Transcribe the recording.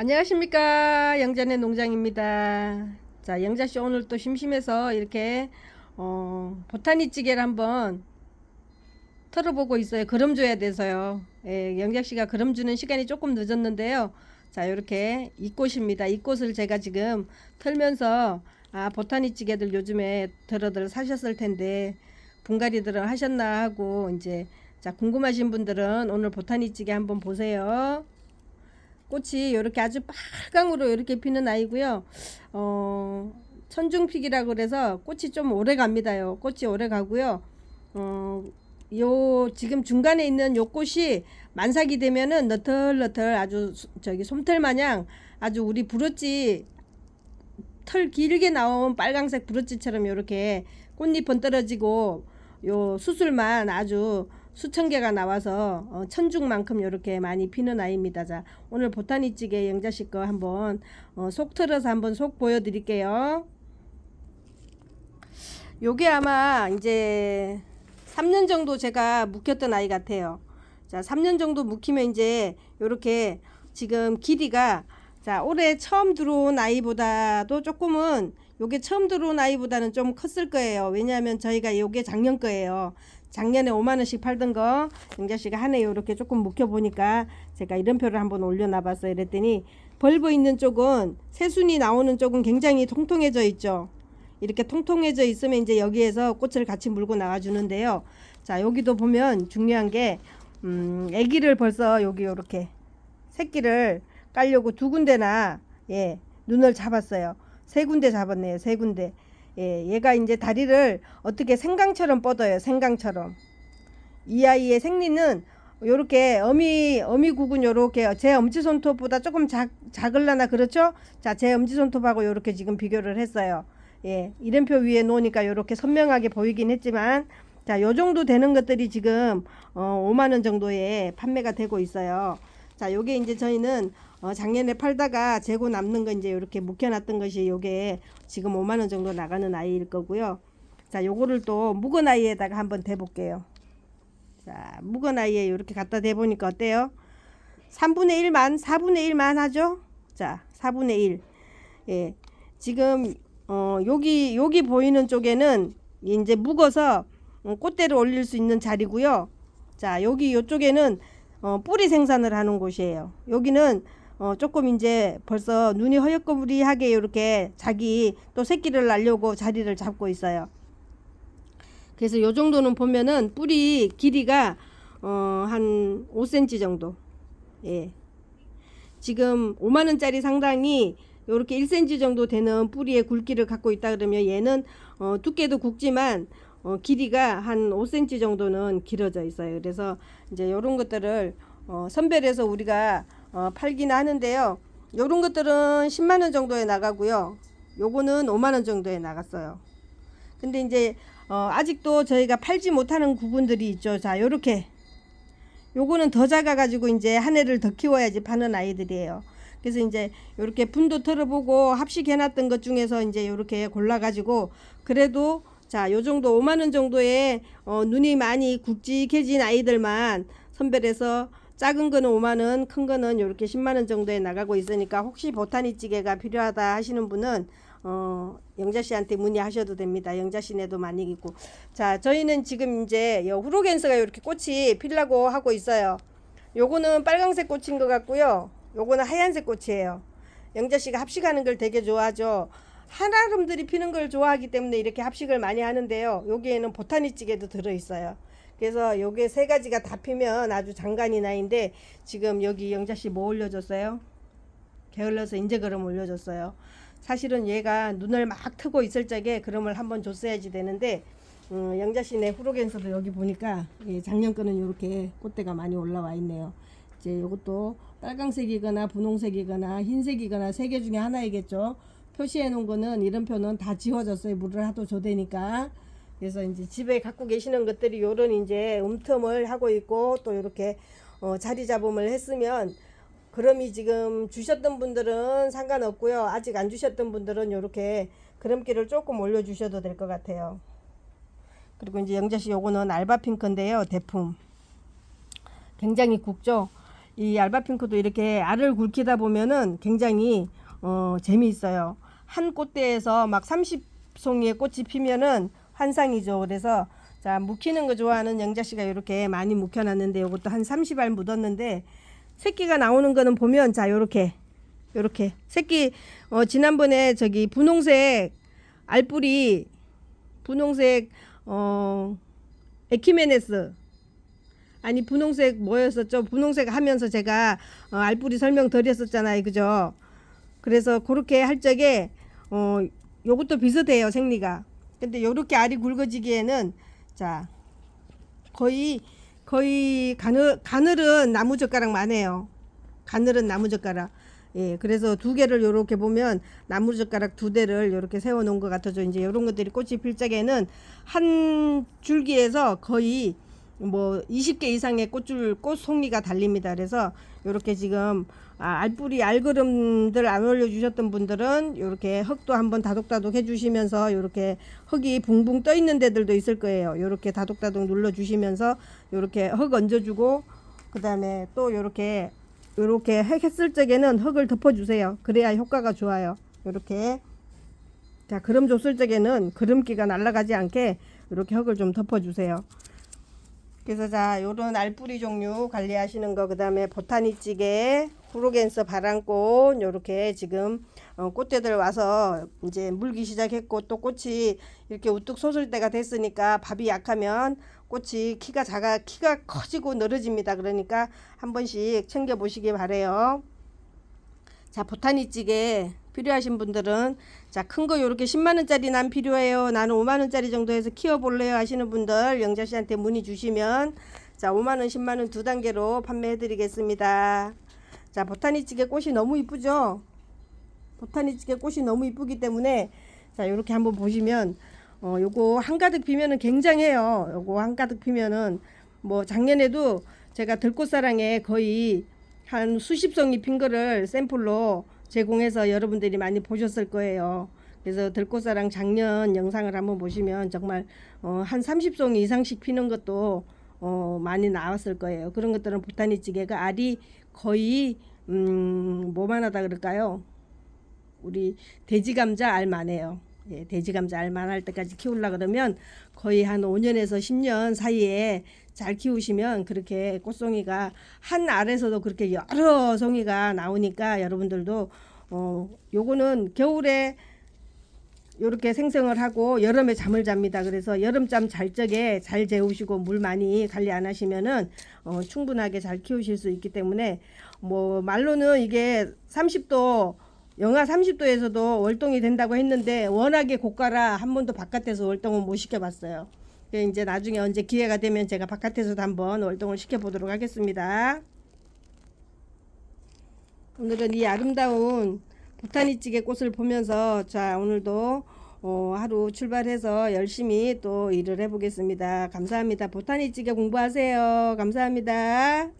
안녕하십니까. 영자의 농장입니다. 자 영자씨 오늘 또 심심해서 이렇게 어, 보타니 찌개를 한번 털어보고 있어요. 그럼 줘야 돼서요. 예, 영자씨가 그럼 주는 시간이 조금 늦었는데요. 자 이렇게 이 꽃입니다. 이 꽃을 제가 지금 털면서 아 보타니 찌개들 요즘에 들어들 사셨을 텐데 분갈이들은 하셨나 하고 이제 자 궁금하신 분들은 오늘 보타니 찌개 한번 보세요 꽃이 이렇게 아주 빨강으로 이렇게 피는 아이고요. 어, 천중픽이라고 그래서 꽃이 좀 오래 갑니다요. 꽃이 오래 가고요. 어, 요 지금 중간에 있는 요 꽃이 만삭이 되면은 너털너털 아주 수- 저기 솜털 마냥 아주 우리 부러지 털 길게 나온 빨강색 부러지처럼 이렇게 꽃잎은 떨어지고 요 수술만 아주 수천 개가 나와서 어, 천중만큼 이렇게 많이 피는 아이입니다. 자, 오늘 보타니 찌개 영자씨 거 한번 어, 속 틀어서 한번 속 보여드릴게요. 요게 아마 이제 3년 정도 제가 묵혔던 아이 같아요. 자, 3년 정도 묵히면 이제 요렇게 지금 길이가 자, 올해 처음 들어온 아이보다도 조금은 요게 처음 들어온 아이보다는 좀 컸을 거예요. 왜냐하면 저희가 요게 작년 거예요. 작년에 5만 원씩 팔던 거 영자 씨가 한 해 요렇게 조금 묵혀 보니까 제가 이름표를 한번 올려놔 봤어요. 이랬더니 벌브 있는 쪽은 새순이 나오는 쪽은 굉장히 통통해져 있죠. 이렇게 통통해져 있으면 이제 여기에서 꽃을 같이 물고 나가 주는데요. 자, 여기도 보면 중요한 게 음, 아기를 벌써 여기 요렇게 새끼를 깔려고 두 군데나 예, 눈을 잡았어요. 세 군데 잡았네요. 세 군데. 예, 얘가 이제 다리를 어떻게 생강처럼 뻗어요. 생강처럼. 이 아이의 생리는 요렇게 어미 어미국은 요렇게 제 엄지손톱보다 조금 작 작을라나 그렇죠? 자, 제 엄지손톱하고 요렇게 지금 비교를 했어요. 예, 이름표 위에 놓으니까 요렇게 선명하게 보이긴 했지만 자, 요 정도 되는 것들이 지금 어 5만 원 정도에 판매가 되고 있어요. 자, 요게 이제 저희는 어 작년에 팔다가 재고 남는 거 이제 이렇게 묵혀놨던 것이 요게 지금 5만 원 정도 나가는 아이일 거고요. 자, 요거를 또 묵은 아이에다가 한번 대볼게요. 자, 묵은 아이에 이렇게 갖다 대보니까 어때요? 3분의 1만, 4분의 1만 하죠? 자, 4분의 1. 예. 지금, 어, 여기, 여기 보이는 쪽에는 이제 묵어서 어, 꽃대를 올릴 수 있는 자리고요. 자, 여기 요쪽에는 어, 뿌리 생산을 하는 곳이에요. 여기는 어, 조금 이제 벌써 눈이 허옇거부리하게 이렇게 자기 또 새끼를 날려고 자리를 잡고 있어요. 그래서 요 정도는 보면은 뿌리 길이가 어, 한 5cm 정도. 예. 지금 5만 원짜리 상당히 요렇게 1cm 정도 되는 뿌리의 굵기를 갖고 있다 그러면 얘는 어, 두께도 굵지만 어, 길이가 한 5cm 정도는 길어져 있어요. 그래서 이제 요런 것들을 어, 선별해서 우리가 어, 팔기는 하는데요. 요런 것들은 10만 원 정도에 나가고요. 요거는 5만 원 정도에 나갔어요. 근데 이제 어, 아직도 저희가 팔지 못하는 구분들이 있죠. 자, 요렇게 요거는 더 작아 가지고 이제 한 해를 더 키워야지 파는 아이들이에요. 그래서 이제 요렇게 분도 털어보고 합식해 놨던 것 중에서 이제 요렇게 골라 가지고 그래도 자, 요 정도 5만 원 정도의 어, 눈이 많이 굵직해진 아이들만 선별해서 작은 거는 5만 원, 큰 거는 요렇게 10만 원 정도에 나가고 있으니까 혹시 보타니 찌개가 필요하다 하시는 분은 어, 영자 씨한테 문의하셔도 됩니다. 영자 씨네도 많이 있고. 자, 저희는 지금 이제 요 후로겐스가 이렇게 꽃이 피려고 하고 있어요. 요거는 빨강색 꽃인 것 같고요. 요거는 하얀색 꽃이에요. 영자 씨가 합식하는 걸 되게 좋아하죠. 한아름들이 피는 걸 좋아하기 때문에 이렇게 합식을 많이 하는데요. 여기에는 보타니 찌개도 들어 있어요. 그래서 요게 세 가지가 다 피면 아주 장관이 나인데 지금 여기 영자 씨 뭐 올려줬어요? 게을러서 인제 그럼 올려줬어요. 사실은 얘가 눈을 막 트고 있을 적에 그럼을 한번 줬어야지 되는데 음, 영자 씨네 후로겐서도 여기 보니까 예, 작년 거는 이렇게 꽃대가 많이 올라와 있네요. 이제 이것도 빨강색이거나 분홍색이거나 흰색이거나 세 개 중에 하나이겠죠. 표시해 놓은 거는 이름표는 다 지워졌어요. 물을 하도 줘대니까. 그래서 이제 집에 갖고 계시는 것들이 요런 이제 움텀을 하고 있고 또 이렇게 어, 자리 잡음을 했으면 그럼이 지금 주셨던 분들은 상관없고요. 아직 안 주셨던 분들은 이렇게 그름기를 조금 올려주셔도 될 것 같아요. 그리고 이제 영자씨 요거는 알바 핑크인데요. 대품. 굉장히 굵죠. 이 알바핑크도 이렇게 알을 굵히다 보면은 굉장히 어, 재미있어요. 한 꽃대에서 막 30송이의 꽃이 피면은 환상이죠. 그래서 자 묵히는 거 좋아하는 영자 씨가 이렇게 많이 묵혀놨는데 이것도 한 30알 묻었는데 새끼가 나오는 거는 보면 자 요렇게 요렇게 새끼 어 지난번에 저기 분홍색 알뿌리 분홍색 어 에키메네스 아니 분홍색 뭐였었죠? 분홍색 하면서 제가 어, 알뿌리 설명 드렸었잖아요. 그죠? 그래서 그렇게 할 적에 어 요것도 비슷해요. 생리가. 근데 요렇게 알이 굵어지기에는 자 거의 거의 가늘 가늘은 나무 젓가락만 해요. 가늘은 나무 젓가락. 예, 그래서 두 개를 요렇게 보면 나무 젓가락 두 대를 요렇게 세워 놓은 것 같아서 이제 요런 것들이 꽃이 필 적에는 한 줄기에서 거의 뭐 20개 이상의 꽃줄 꽃송이가 달립니다. 그래서 요렇게 지금 아, 알뿌리 알그름들 안 올려 주셨던 분들은 요렇게 흙도 한번 다독다독 해 주시면서 요렇게 흙이 붕붕 떠 있는 데들도 있을 거예요. 요렇게 다독다독 눌러 주시면서 요렇게 흙 얹어 주고 그 다음에 또 요렇게 요렇게 했을 적에는 흙을 덮어 주세요. 그래야 효과가 좋아요. 요렇게 자, 그름 줬을 적에는 그름기가 날아가지 않게 이렇게 흙을 좀 덮어 주세요. 그래서 자 요런 알뿌리 종류 관리하시는 거 그 다음에 보타니 찌개 후로겐서 바람꽃 요렇게 지금 어, 꽃대들 와서 이제 물기 시작했고 또 꽃이 이렇게 우뚝 솟을 때가 됐으니까 밥이 약하면 꽃이 키가 작아 키가 커지고 늘어집니다 그러니까 한 번씩 챙겨 보시기 바래요 자 보타니 찌개 필요하신 분들은 자 큰 거 요렇게 10만 원짜리 난 필요해요. 나는 5만 원짜리 정도 해서 키워 볼래요 하시는 분들 영자 씨한테 문의 주시면 자 5만 원, 10만 원 두 단계로 판매해 드리겠습니다. 자 보타니찌개 꽃이 너무 이쁘죠? 보타니찌개 꽃이 너무 이쁘기 때문에 자 요렇게 한번 보시면 어 요거 한가득 피면은 굉장해요. 요거 한가득 피면은 뭐 작년에도 제가 들꽃사랑에 거의 한 수십 송이 핀 거를 샘플로 제공해서 여러분들이 많이 보셨을 거예요. 그래서 들꽃사랑 작년 영상을 한번 보시면 정말 어, 한 30송이 이상씩 피는 것도 어, 많이 나왔을 거예요. 그런 것들은 보타니 찌개가 알이 거의 음, 뭐만 하다 그럴까요? 우리 돼지 감자 알만해요. 예, 돼지 감자 알만할 때까지 키우려 그러면 거의 한 5년에서 10년 사이에 잘 키우시면 그렇게 꽃송이가 한 알에서도 그렇게 여러 송이가 나오니까 여러분들도 어 요거는 겨울에 요렇게 생성을 하고 여름에 잠을 잡니다. 그래서 여름잠 잘 적에 잘 재우시고 물 많이 관리 안 하시면은 어, 충분하게 잘 키우실 수 있기 때문에 뭐 말로는 이게 30도 영하 30도에서도 월동이 된다고 했는데 워낙에 고가라 한 번도 바깥에서 월동을 못 시켜봤어요. 이제 나중에 언제 기회가 되면 제가 바깥에서도 한번 월동을 시켜보도록 하겠습니다. 오늘은 이 아름다운 보타니찌개 꽃을 보면서 자 오늘도 어, 하루 출발해서 열심히 또 일을 해보겠습니다. 감사합니다. 보타니찌개 공부하세요. 감사합니다.